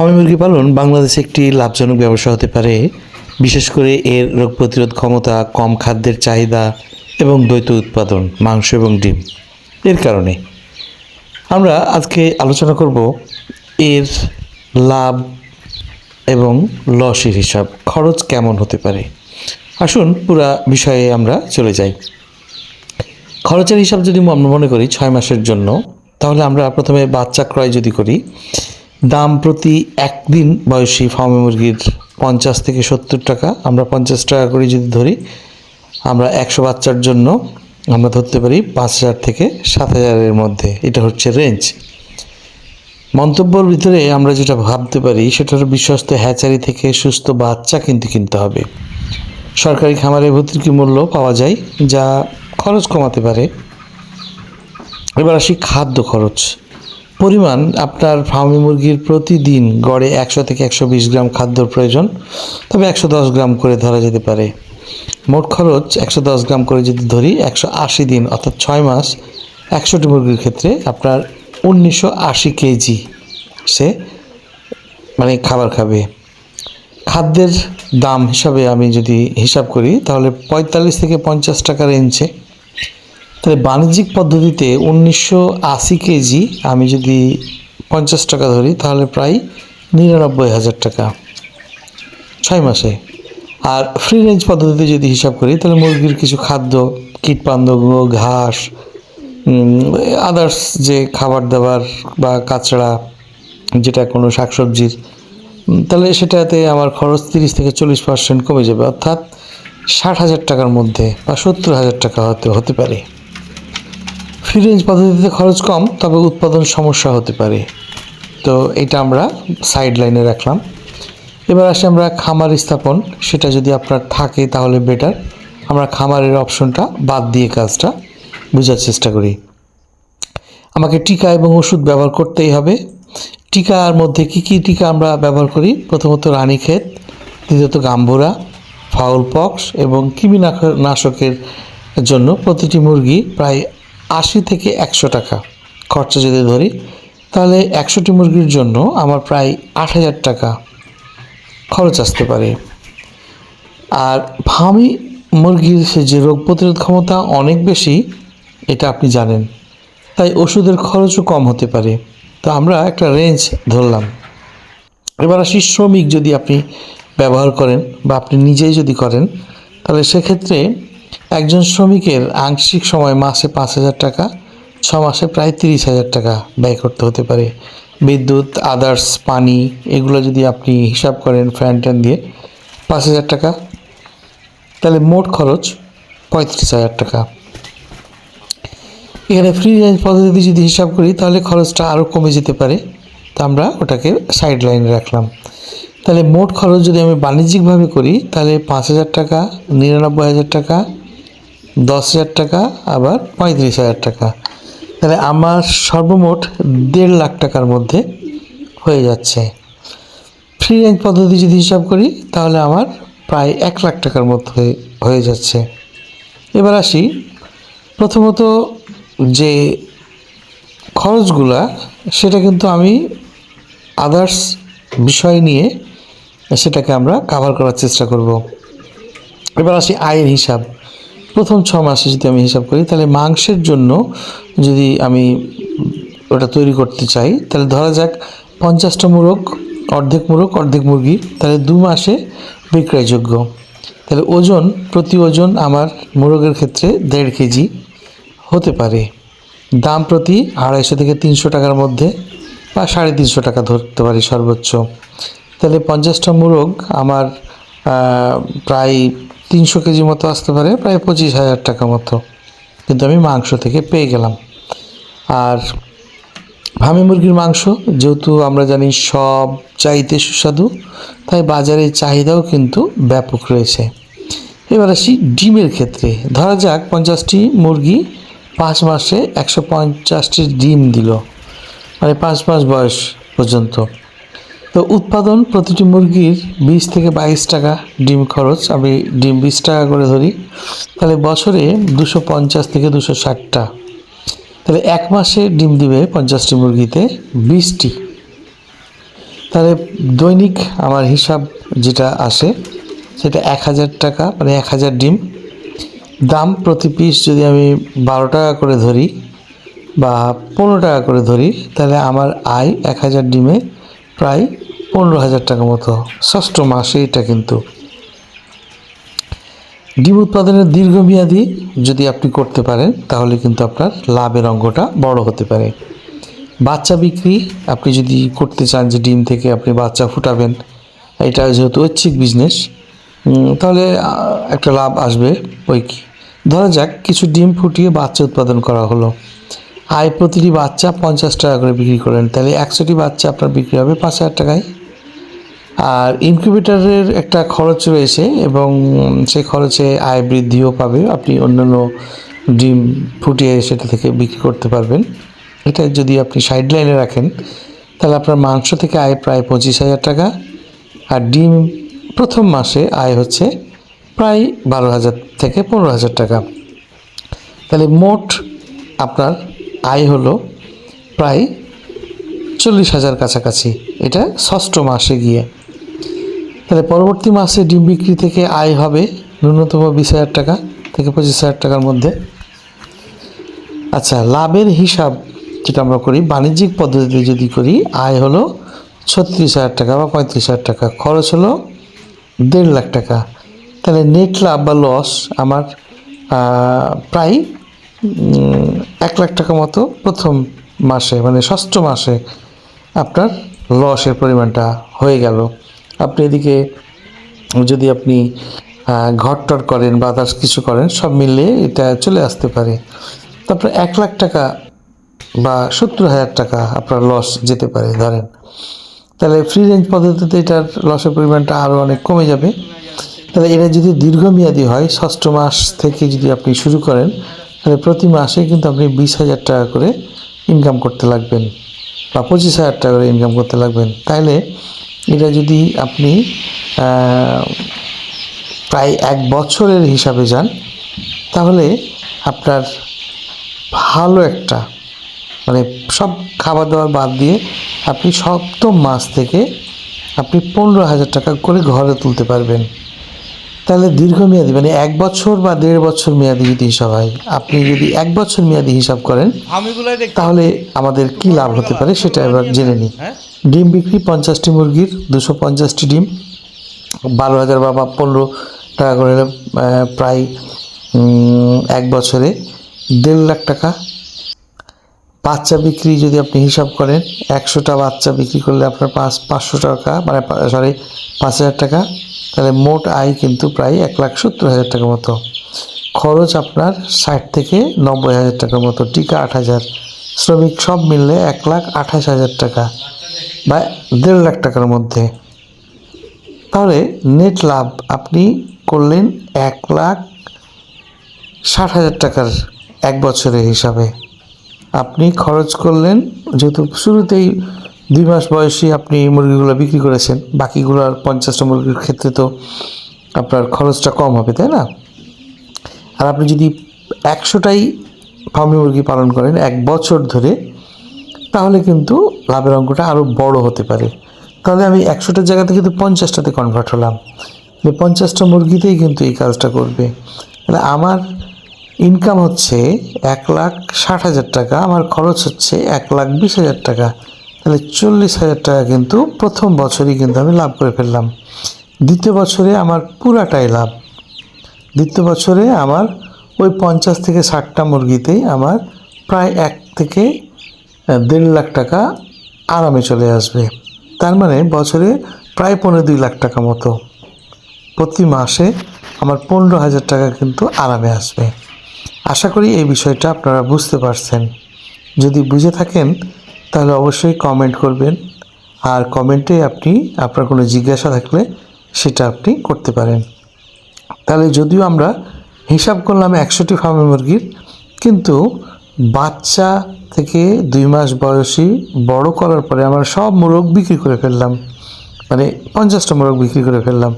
Fermi মুরগি পালন বাংলাদেশে একটি লাভজনক ব্যবসা হতে পারে। বিশেষ করে এর রোগ প্রতিরোধ ক্ষমতা, কম খাদ্যের চাহিদা এবং দ্বৈত উৎপাদন, মাংস এবং ডিম। এর কারণে আমরা আজকে আলোচনা করব এর লাভ এবং লসের হিসাব, খরচ কেমন হতে পারে। আসুন পুরা বিষয়ে আমরা চলে যাই। খরচের হিসাব যদি আমরা মনে করি ছয় মাসের জন্য, তাহলে আমরা প্রথমে বাচ্চা ক্রয় যদি করি দাম প্রতি একদিন বয়সী ফার্মে মুরগির পঞ্চাশ থেকে সত্তর টাকা। আমরা পঞ্চাশ টাকা করে যদি ধরি, আমরা একশো বাচ্চার জন্য আমরা ধরতে পারি পাঁচ হাজার থেকে সাত হাজারের মধ্যে। এটা হচ্ছে রেঞ্জ মন্তব্যর ভিতরে আমরা যেটা ভাবতে পারি সেটা হলো বিশ্বস্ত হ্যাচারি থেকে সুস্থ বাচ্চা কিন্তু কিনতে হবে। সরকারি খামারে ভর্তুকি মূল্য পাওয়া যায়, যা খরচ কমাতে পারে? এবার আসি খাদ্য খরচ। পরিমাণ আপনার ফার্মি মুরগির প্রতিদিন গড়ে একশো থেকে একশো বিশ গ্রাম খাদ্যর প্রয়োজন। তবে একশো দশ গ্রাম করে ধরা যেতে পারে। মোট খরচ একশো দশ গ্রাম করে যদি ধরি, একশো আশি দিন অর্থাৎ ছয় মাস, একশোটি মুরগির ক্ষেত্রে আপনার উনিশশো আশি কেজি সে মানে খাবার খাবে। খাদ্যের দাম হিসাবে আমি যদি হিসাব করি, তাহলে পঁয়তাল্লিশ থেকে পঞ্চাশ টাকা রেঞ্জে তাহলে বাণিজ্যিক পদ্ধতিতে উনিশশো আশি কেজি আমি যদি পঞ্চাশ টাকা ধরি, তাহলে প্রায় নিরানব্বই হাজার টাকা। ছয় মাসে। আর ফ্রি রেঞ্জ পদ্ধতিতে যদি হিসাব করি, তাহলে মুরগির কিছু খাদ্য কীটপান্ডব ঘাস আদার্স যে খাবার দাবার বা কাঁচড়া, যেটা কোনো শাকসবজির তাহলে সেটাতে আমার খরচ তিরিশ থেকে চল্লিশ পার্সেন্ট কমে যাবে। অর্থাৎ ষাট হাজার টাকার মধ্যে বা সত্তর হাজার টাকা হতে হতে পারে। ফ্রি রেঞ্জ পদ্ধতিতে খরচ কম, তবে উৎপাদন সমস্যা হতে পারে। তো এটা আমরা সাইড লাইনে রাখলাম। এবার আসি আমরা খামার স্থাপন। সেটা যদি আপনার থাকে তাহলে বেটার আমরা খামারের অপশনটা বাদ দিয়ে কাজটা বোঝার চেষ্টা করি। আমাকে টিকা এবং ওষুধ ব্যবহার করতেই হবে। টিকার মধ্যে কি কি টিকা আমরা ব্যবহার করি? প্রথমত রানীক্ষেত, দ্বিতীয়ত গাম্বুরা ফাউল পক্স এবং কৃমিনাশক নাশকের জন্য প্রতিটি মুরগি প্রায় আশি থেকে একশো টাকা। খরচা যদি ধরি, তাহলে একশোটি মুরগির জন্য আমার প্রায় আট হাজার টাকা খরচ আসতে পারে। আর ফার্মি মুরগির যে রোগ প্রতিরোধ ক্ষমতা অনেক বেশি, এটা আপনি জানেন। তাই ওষুধের খরচও কম হতে পারে। তো আমরা একটা রেঞ্জ ধরলাম। এবার আসি শ্রমিক যদি আপনি ব্যবহার করেন বা আপনি নিজেই যদি করেন, তাহলে সেক্ষেত্রে একজন শ্রমিকের আংশিক সময় মাসে পাঁচ হাজার টাকা, ছ মাসে প্রায় তিরিশ হাজার টাকা ব্যয় করতে হতে পারে। বিদ্যুৎ, আদার্স, পানি, এগুলো যদি আপনি হিসাব করেন ফ্যান ট্যান দিয়ে, পাঁচ হাজার টাকা। তাহলে মোট খরচ পঁয়ত্রিশ হাজার টাকা। এখানে ফ্রি রেঞ্জ পদ্ধতি যদি হিসাব করি, তাহলে খরচটা আরও কমে যেতে পারে। তো আমরা ওটাকে সাইড লাইনে রাখলাম। তাহলে মোট খরচ যদি আমি বাণিজ্যিকভাবে করি, তাহলে পাঁচ হাজার টাকা, নিরানব্বই হাজার টাকা দশ হাজার টাকা, আবার পঁয়ত্রিশ হাজার টাকা। তাহলে আমার সর্বমোট দেড় লাখ টাকার মধ্যে হয়ে যাচ্ছে। ফ্রি রেঞ্জ পদ্ধতি যদি হিসাব করি, তাহলে আমার প্রায় এক লাখ টাকার হয়ে- হয়ে যাচ্ছে। এবার আসি, প্রথমত যে খরচগুলা, সেটা কিন্তু আমি আদার্স বিষয় নিয়ে সেটাকে আমরা কাভার করার চেষ্টা করব। এবার আসি আয়ের হিসাব। প্রথম ছ মাসে যদি আমি হিসাব করি, তাহলে মাংসের জন্য যদি আমি ওটা তৈরি করতে চাই, তাহলে ধরা যাক পঞ্চাশটা মুরগ, অর্ধেক মুরগ, অর্ধেক মুরগি, তাহলে দু মাসে বিক্রয়যোগ্য। তাহলে ওজন, প্রতি ওজন আমার মুরগের ক্ষেত্রে দেড় কেজি হতে পারে। দাম প্রতি আড়াইশো থেকে তিনশো টাকার মধ্যে বা সাড়ে তিনশো টাকা ধরতে পারি সর্বোচ্চ। তাহলে পঞ্চাশটা মুরগ আমার প্রায় তিনশো কেজি মতো আসতে পারে, প্রায় পঁচিশ হাজার টাকা মতো। কিন্তু আমি মাংস থেকে পেয়ে গেলাম। আর ভামি মুরগির মাংস, যেহেতু আমরা জানি সব চাইতে সুস্বাদু, তাই বাজারে চাহিদাও কিন্তু ব্যাপক রয়েছে। এবার আসি ডিমের ক্ষেত্রে। ধরা যাক পঞ্চাশটি মুরগি পাঁচ মাসে একশো পঞ্চাশটি ডিম দিল মানে পাঁচ মাস বয়স পর্যন্ত। তো উৎপাদন প্রতিটি মুরগির বিশ থেকে বাইশ টাকা ডিম খরচ। আমি ডিম বিশ টাকা করে ধরি। তাহলে বছরে দুশো পঞ্চাশ থেকে দুশো ষাটটা তাহলে এক মাসে ডিম দিবে পঞ্চাশটি মুরগিতে বিশটি। তাহলে দৈনিক আমার হিসাব যেটা আসে, সেটা এক হাজার টাকা মানে এক হাজার ডিম। দাম প্রতি পিস যদি আমি বারো টাকা করে ধরি বা পনেরো টাকা করে ধরি, তাহলে আমার আয় এক হাজার ডিমে প্রায় পনেরো হাজার টাকা মতো। ষষ্ঠ মাসে এটা কিন্তু। ডিম উৎপাদনের দীর্ঘমেয়াদী যদি আপনি করতে পারেন, তাহলে কিন্তু আপনার লাভের অঙ্কটা বড় হতে পারে। বাচ্চা বিক্রি, আপনি যদি করতে চান যে ডিম থেকে আপনি বাচ্চা ফুটাবেন, এটা যেহেতু ঐচ্ছিক বিজনেস তাহলে একটা লাভ আসবে ওই কি। ধরা যাক, কিছু ডিম ফুটিয়ে বাচ্চা উৎপাদন করা হলো। আয় প্রতিটি বাচ্চা পঞ্চাশ টাকা করে বিক্রি করেন তাহলে একশোটি বাচ্চা আপনার বিক্রি হবে পাঁচ হাজার টাকায়। আর ইনকিউবেটরের একটা খরচ রয়েছে এবং সেই খরচে আয় বৃদ্ধিও পাবে। আপনি অন্যান্য ডিম ফুটিয়ে সেটা থেকে বিক্রি করতে পারবেন। এটা যদি আপনি সাইড লাইনে রাখেন, তাহলে আপনার মাংস থেকে আয় প্রায় পঁচিশ হাজার টাকা আর ডিম প্রথম মাসে আয় হচ্ছে প্রায় বারো হাজার থেকে পনেরো হাজার টাকা। তাহলে মোট আপনার আয় হলো প্রায় চল্লিশ হাজার কাছাকাছি। এটা ষষ্ঠ মাসে গিয়ে তাহলে পরবর্তী মাসে ডিম বিক্রি থেকে আয় হবে ন্যূনতম বিশ হাজার টাকা থেকে পঁচিশ হাজার টাকার মধ্যে। আচ্ছা লাভের হিসাব যেটা আমরা করি, বাণিজ্যিক পদ্ধতিতে যদি করি, আয় হলো ছত্রিশ হাজার টাকা বা পঁয়ত্রিশ হাজার টাকা, খরচ হলো দেড় লাখ টাকা। তাহলে নেট লাভ বা লস আমার প্রায় এক লাখ টাকা মতো প্রথম মাসে মানে ষষ্ঠ মাসে আপনার লসের পরিমাণটা হয়ে গেল। আপনি এদিকে, যদি আপনি ঘরটর করেন বা আদার্স কিছু করেন, সব মিলিয়ে এটা চলে আসতে পারে। তারপরে এক লাখ টাকা বা সত্তর হাজার টাকা আপনার লস যেতে পারে, ধরেন। তাহলে ফ্রি রেঞ্জ পদ্ধতিতে এটার লসের পরিমাণটা আরও অনেক কমে যাবে। তাহলে এটা যদি দীর্ঘমেয়াদী হয়, ষষ্ঠ মাস থেকে যদি আপনি শুরু করেন, তাহলে প্রতি মাসে কিন্তু আপনি বিশ হাজার টাকা করে ইনকাম করতে লাগবেন বা পঁচিশ হাজার টাকা করে ইনকাম করতে লাগবেন। তাইলে এটা যদি আপনি প্রায় এক বছরের হিসাবে যান, তাহলে আপনার ভালো একটা মানে সব খাবার দাবার বাদ দিয়ে আপনি সপ্তম মাস থেকে আপনি পনেরো হাজার টাকা করে ঘরে তুলতে পারবেন। তাহলে দীর্ঘমেয়াদী মানে এক বছর বা দেড় বছর মেয়াদি যদি হিসাব হয় আপনি যদি এক বছর মেয়াদি হিসাব করেন তাহলে আমাদের কি লাভ হতে পারে সেটা এবার জেনে নিই। হ্যাঁ? ডিম বিক্রি পঞ্চাশটি মুরগির দুশো পঞ্চাশটি ডিম বারো হাজার বা বা পনেরো টাকা করে প্রায় এক বছরে দেড় লাখ টাকা। বাচ্চা বিক্রি যদি আপনি হিসাব করেন একশোটা বাচ্চা বিক্রি করলে আপনার পাঁচ পাঁচশো টাকা মানে সরি পাঁচ হাজার টাকা। তাহলে মোট আয় কিন্তু প্রায় এক লাখ সত্তর হাজার টাকার মতো। খরচ আপনার ষাট থেকে নব্বই হাজার টাকার মতো, টিকা আট হাজার, শ্রমিক সব মিললে এক লাখ আঠাশ হাজার টাকা বা দেড় লাখ টাকার মধ্যে। তাহলে নেট লাভ আপনি করলেন এক লাখ ষাট হাজার টাকার এক বছরের হিসাবে। আপনি খরচ করলেন, যেহেতু শুরুতেই দুই মাস বয়সী আপনি মুরগিগুলো বিক্রি করেছেন, বাকিগুলো আর পঞ্চাশটা মুরগির ক্ষেত্রে তো আপনার খরচটা কম হবে, তাই না? আর আপনি যদি একশোটাই ফার্মি মুরগি পালন করেন এক বছর ধরে, তাহলে কিন্তু লাভের অঙ্কটা আরও বড় হতে পারে। তাহলে আমি একশোটার জায়গাতে কিন্তু পঞ্চাশটাতে কনভার্ট হলাম। তাহলে পঞ্চাশটা মুরগিতেই কিন্তু এই কাজটা করবে। তাহলে আমার ইনকাম হচ্ছে এক লাখ ষাট হাজার টাকা, আমার খরচ হচ্ছে এক লাখ বিশ হাজার টাকা। তাহলে চল্লিশ হাজার টাকা কিন্তু প্রথম বছরই কিন্তু আমি লাভ করে ফেললাম। দ্বিতীয় বছরে আমার পুরাটাই লাভ। দ্বিতীয় বছরে আমার ওই পঞ্চাশ থেকে ষাটটা মুরগিতেই আমার প্রায় এক থেকে দেড় লাখ টাকা আরামে চলে আসবে। তার মানে বছরে প্রায় পনেরো দুই লাখ টাকা মতো। প্রতি মাসে আমার পনেরো হাজার টাকা কিন্তু আরামে আসবে। আশা করি এই বিষয়টা আপনারা বুঝতে পারছেন। যদি বুঝে থাকেন তাহলে অবশ্যই কমেন্ট করবেন। আর কমেন্টে আপনি, আপনার কোনো জিজ্ঞাসা থাকলে সেটা আপনি করতে পারেন। তাহলে যদিও আমরা হিসাব করলাম একশোটি ফার্মি মুরগির, কিন্তু বাচ্চা থেকে দুই মাস বয়সী বড় করার পরে আমরা সব মোরগ বিক্রি করে ফেললাম। মানে পঞ্চাশটা মোরগ বিক্রি করে ফেললাম।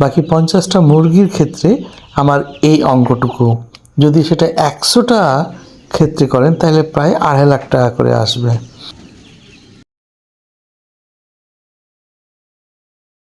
বাকি পঞ্চাশটা মুরগির ক্ষেত্রে আমার এই অঙ্কটুকু। যদি সেটা একশোটা ক্ষেত্রে করেন, তাহলে প্রায় আড়াই লাখ টাকা করে আসবে।